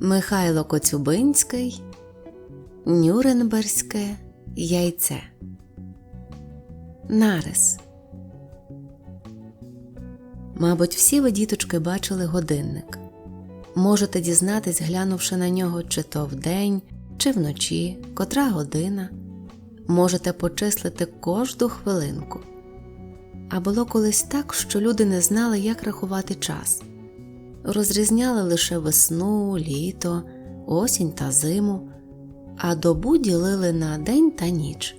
Михайло Коцюбинський Нюрнберзьке яйце. Нарис. Мабуть, всі ви, діточки, бачили годинник. Можете дізнатись, глянувши на нього, чи то вдень, чи вночі, котра година. Можете почислити кожну хвилинку. А було колись так, що люди не знали, як рахувати час. Розрізняли лише весну, літо, осінь та зиму, а добу ділили на день та ніч.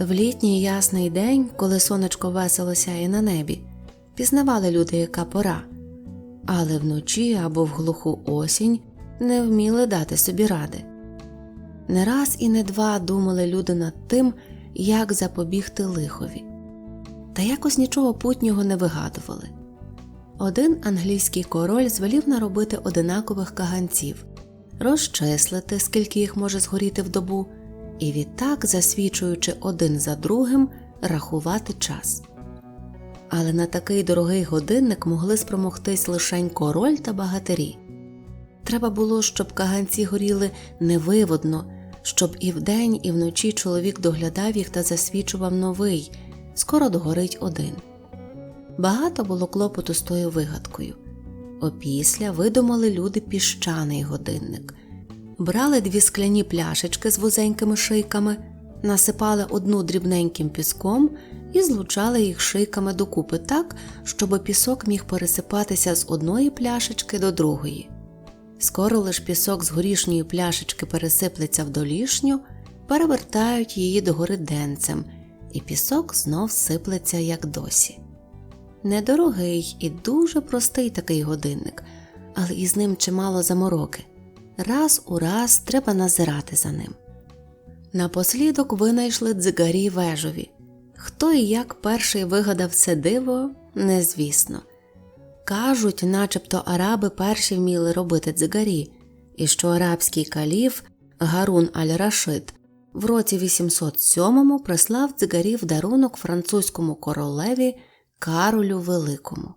В літній ясний день, коли сонечко весело сяє на небі, пізнавали люди, яка пора, але вночі або в глуху осінь не вміли дати собі ради. Не раз і не два думали люди над тим, як запобігти лихові, та якось нічого путнього не вигадували. Один англійський король звелів наробити одинакових каганців, розчислити, скільки їх може згоріти в добу, і відтак, засвічуючи один за другим, рахувати час. Але на такий дорогий годинник могли спромогтись лишень король та багатирі. Треба було, щоб каганці горіли невиводно, щоб і вдень, і вночі чоловік доглядав їх та засвічував новий, скоро догорить один. Багато було клопоту з тою вигадкою. Опісля видумали люди піщаний годинник, брали дві скляні пляшечки з вузенькими шийками, насипали одну дрібненьким піском і злучали їх шийками докупи так, щоб пісок міг пересипатися з одної пляшечки до другої. Скоро лиш пісок з горішньої пляшечки пересиплеться в долішню, перевертають її догори денцем, і пісок знов сиплеться, як досі. Недорогий і дуже простий такий годинник, але із ним чимало замороки. Раз у раз треба назирати за ним. Напослідок винайшли дзигарі вежові. Хто і як перший вигадав це диво, незвісно. Кажуть, начебто араби перші вміли робити дзигарі, і що арабський каліф Гарун аль-Рашид в році 807 прислав дзигарів дарунок французькому королеві Каролю Великому.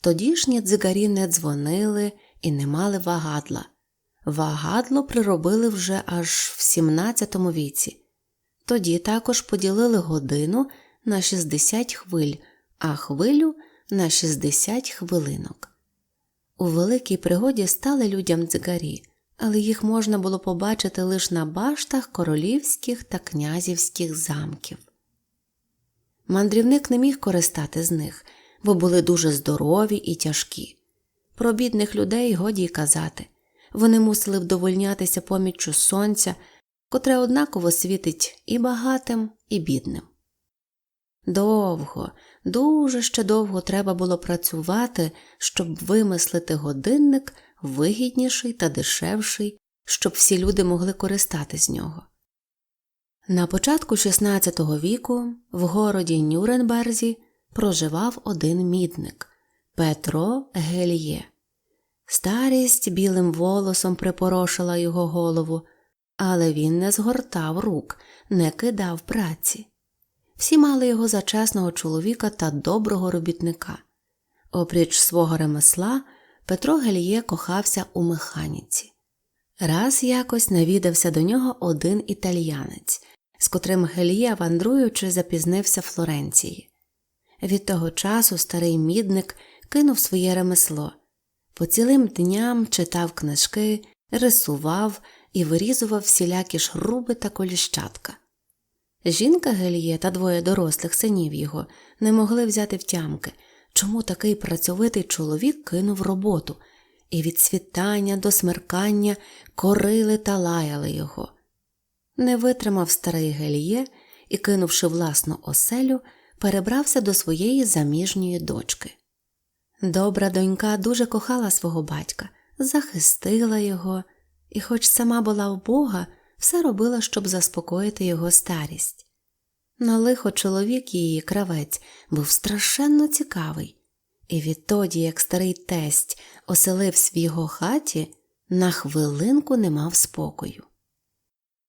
Тодішні дзигарі не дзвонили і не мали вагадла. Вагадло приробили вже аж в 17 віці. Тоді також поділили годину на 60 хвиль, а хвилю на 60 хвилинок. У великій пригоді стали людям дзигарі, але їх можна було побачити лише на баштах королівських та князівських замків. Мандрівник не міг користати з них, бо були дуже здорові і тяжкі. Про бідних людей годі й казати вони мусили вдовольнятися поміччю сонця, котре однаково світить і багатим, і бідним. Довго, дуже ще довго треба було працювати, щоб вимислити годинник вигідніший та дешевший, щоб всі люди могли користати з нього. На початку XVI віку в городі Нюрнберзі проживав один мідник Петро Гельє. Старість білим волосом припорошила його голову, але він не згортав рук, не кидав праці. Всі мали його за чесного чоловіка та доброго робітника. Опріч свого ремесла, Петро Гельє кохався у механіці. Раз якось навідався до нього один італіянець, з котрим Гельє, вандруючи, запізнився в Флоренції. Від того часу старий мідник кинув своє ремесло. По цілим дням читав книжки, рисував і вирізував всілякі шруби та коліщатка. Жінка Гельє та двоє дорослих синів його не могли взяти втямки, чому такий працьовитий чоловік кинув роботу, і від світання до смеркання корили та лаяли його. Не витримав старий Гельє і, кинувши власну оселю, перебрався до своєї заміжньої дочки. Добра донька дуже кохала свого батька, захистила його, і, хоч сама була в Бога, все робила, щоб заспокоїти його старість. На лихо чоловік її кравець був страшенно цікавий, і відтоді, як старий тесть оселився в його хаті, на хвилинку не мав спокою.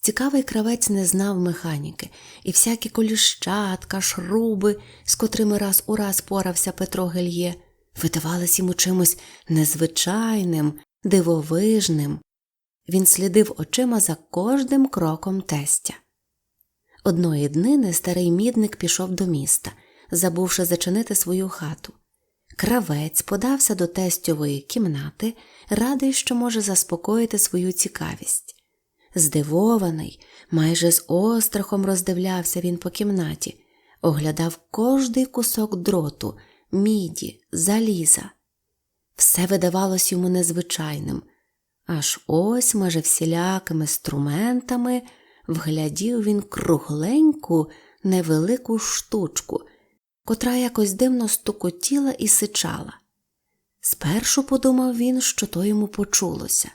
Цікавий кравець не знав механіки, і всякі коліщатка, шруби, з котрими раз у раз порався Петро Гельє, видавались йому чимось незвичайним, дивовижним. Він слідив очима за кожним кроком тестя. Одної днини старий мідник пішов до міста, забувши зачинити свою хату. Кравець подався до тестьової кімнати, радий, що може заспокоїти свою цікавість. Здивований, майже з острахом роздивлявся він по кімнаті, оглядав кожний кусок дроту, міді, заліза. Все видавалось йому незвичайним, аж ось, майже всілякими струментами, вглядів він кругленьку, невелику штучку, котра якось дивно стукотіла і сичала. Спершу подумав він, що то йому почулося,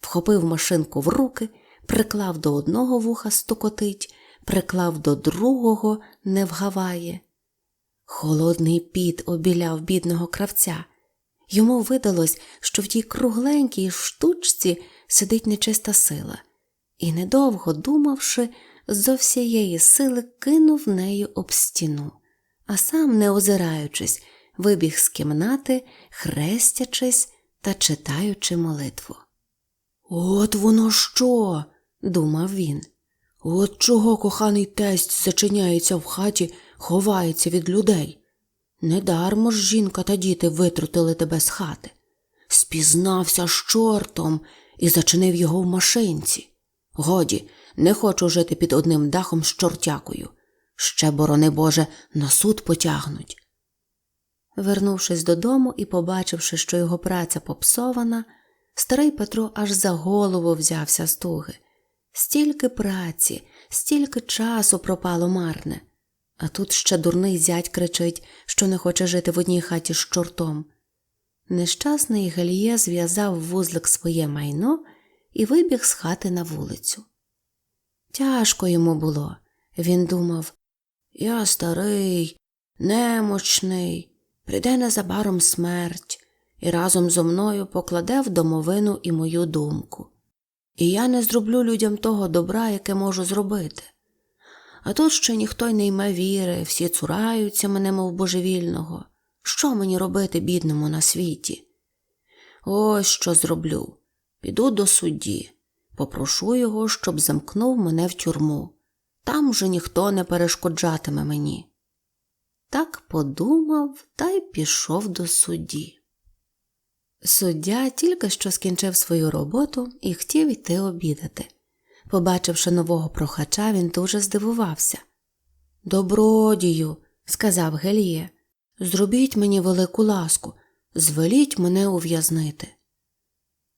вхопив машинку в руки, приклав до одного вуха стукотить, приклав до другого не вгаває. Холодний піт обіляв бідного кравця. Йому видалось, що в тій кругленькій штучці сидить нечиста сила, і, недовго думавши, зо всієї сили кинув нею об стіну, а сам, не озираючись, вибіг з кімнати, хрестячись та читаючи молитву. От воно що? думав він. От чого коханий тесть зачиняється в хаті, ховається від людей. Недармо ж жінка та діти витрутили тебе з хати. Спізнався з чортом і зачинив його в машинці. Годі, не хочу жити під одним дахом з чортякою. Ще, борони Боже, на суд потягнуть. Вернувшись додому і побачивши, що його праця попсована, старий Петро аж за голову взявся з туги. Стільки праці, стільки часу пропало марне. А тут ще дурний зять кричить, що не хоче жити в одній хаті з чортом. Нещасний Галіє зв'язав в вузлик своє майно і вибіг з хати на вулицю. Тяжко йому було. Він думав Я старий, немочний, прийде незабаром смерть, і разом зо мною покладе в домовину і мою думку. І я не зроблю людям того добра, яке можу зробити. А тут ще ніхто й не йме віри, всі цураються мене, мов божевільного. Що мені робити, бідному, на світі? Ось що зроблю. Піду до судді, попрошу його, щоб замкнув мене в тюрму. Там вже ніхто не перешкоджатиме мені. Так подумав та й пішов до судді. Суддя тільки що скінчив свою роботу і хотів йти обідати. Побачивши нового прохача, він дуже здивувався. Добродію, сказав Геліє, зробіть мені велику ласку, звеліть мене ув'язнити.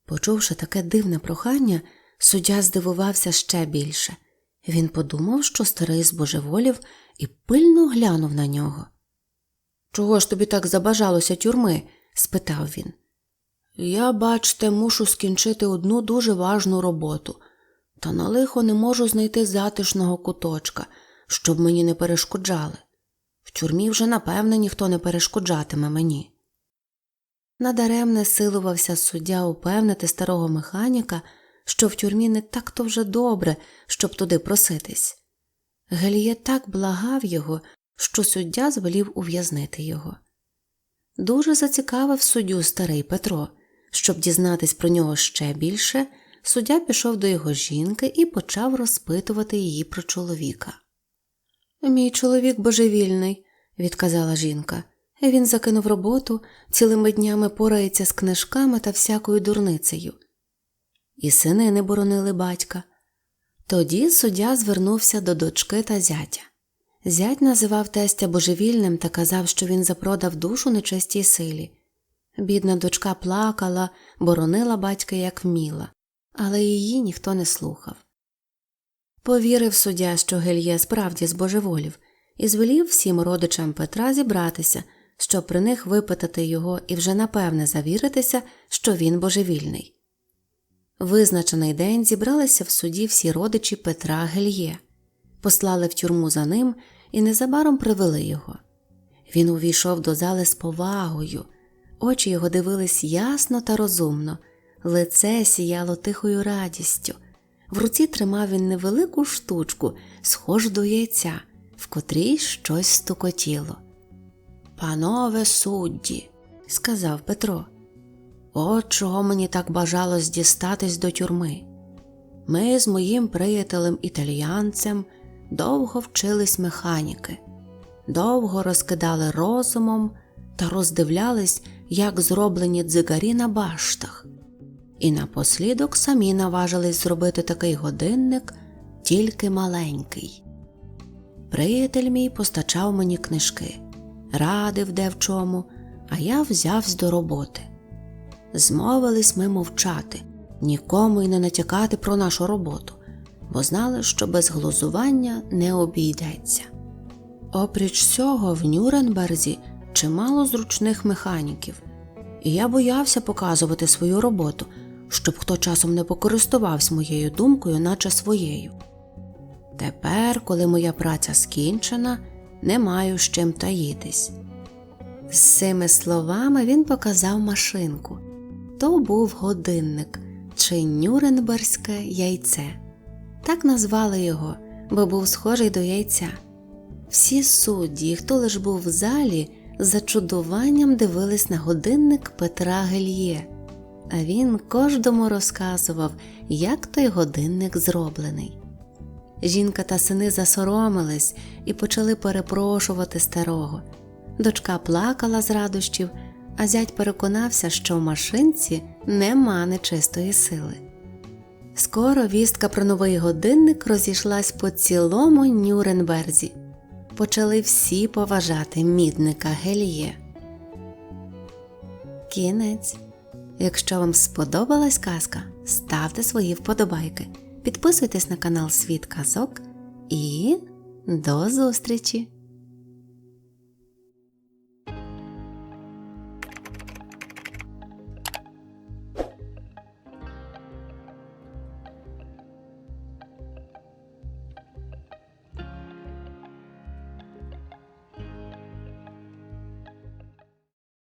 Почувши таке дивне прохання, суддя здивувався ще більше. Він подумав, що старий збожеволів, і пильно глянув на нього. Чого ж тобі так забажалося тюрми? спитав він. Я, бачте, мушу скінчити одну дуже важну роботу, та на лихо не можу знайти затишного куточка, щоб мені не перешкоджали. В тюрмі вже, напевне, ніхто не перешкоджатиме мені. Надаремне силувався суддя упевнити старого механіка, що в тюрмі не так то вже добре, щоб туди проситись. Геліє так благав його, що суддя звелів ув'язнити його. Дуже зацікавив суддю старий Петро. Щоб дізнатись про нього ще більше, суддя пішов до його жінки і почав розпитувати її про чоловіка. Мій чоловік божевільний, відказала жінка. Він закинув роботу, цілими днями порається з книжками та всякою дурницею. І сини не боронили батька. Тоді суддя звернувся до дочки та зятя. Зять називав тестя божевільним та казав, що він запродав душу нечистій силі. Бідна дочка плакала, боронила батька як вміла, але її ніхто не слухав. Повірив суддя, що Гельє справді збожеволів, і звелів всім родичам Петра зібратися, щоб при них випитати його і вже напевне завіритися, що він божевільний. Визначений день зібралися в суді всі родичі Петра Гельє, послали в тюрму за ним і незабаром привели його. Він увійшов до зали з повагою. Очі його дивились ясно та розумно, лице сіяло тихою радістю. В руці тримав він невелику штучку, схожу до яйця, в котрій щось стукотіло. Панове судді, сказав Петро, От чого мені так бажалось дістатись до тюрми. Ми з моїм приятелем італіянцем довго вчились механіки, довго розкидали розумом та роздивлялись, як зроблені дзигарі на баштах. І напослідок самі наважились зробити такий годинник, тільки маленький. Приятель мій постачав мені книжки, радив де в чому, а я взявсь до роботи. Змовились ми мовчати, нікому й не натякати про нашу роботу, бо знали, що без глузування не обійдеться. Опріч цього, в Нюрнберзі чимало зручних механіків, і я боявся показувати свою роботу, щоб хто часом не покористувався моєю думкою, наче своєю. Тепер, коли моя праця скінчена, не маю з чим таїтись. З цими словами він показав машинку. То був годинник чи Нюрнберзьке яйце. Так назвали його, бо був схожий до яйця. Всі судді, хто лиш був в залі, з зачудуванням дивились на годинник Петра Гельє, а він кожному розказував, як той годинник зроблений. Жінка та сини засоромились і почали перепрошувати старого. Дочка плакала з радощів, а зять переконався, що в машинці нема нечистої сили. Скоро вістка про новий годинник розійшлась по цілому Нюрнберзі. Почали всі поважати мідника Гельє. Кінець. Якщо вам сподобалась казка, ставте свої вподобайки, підписуйтесь на канал Світ Казок і до зустрічі!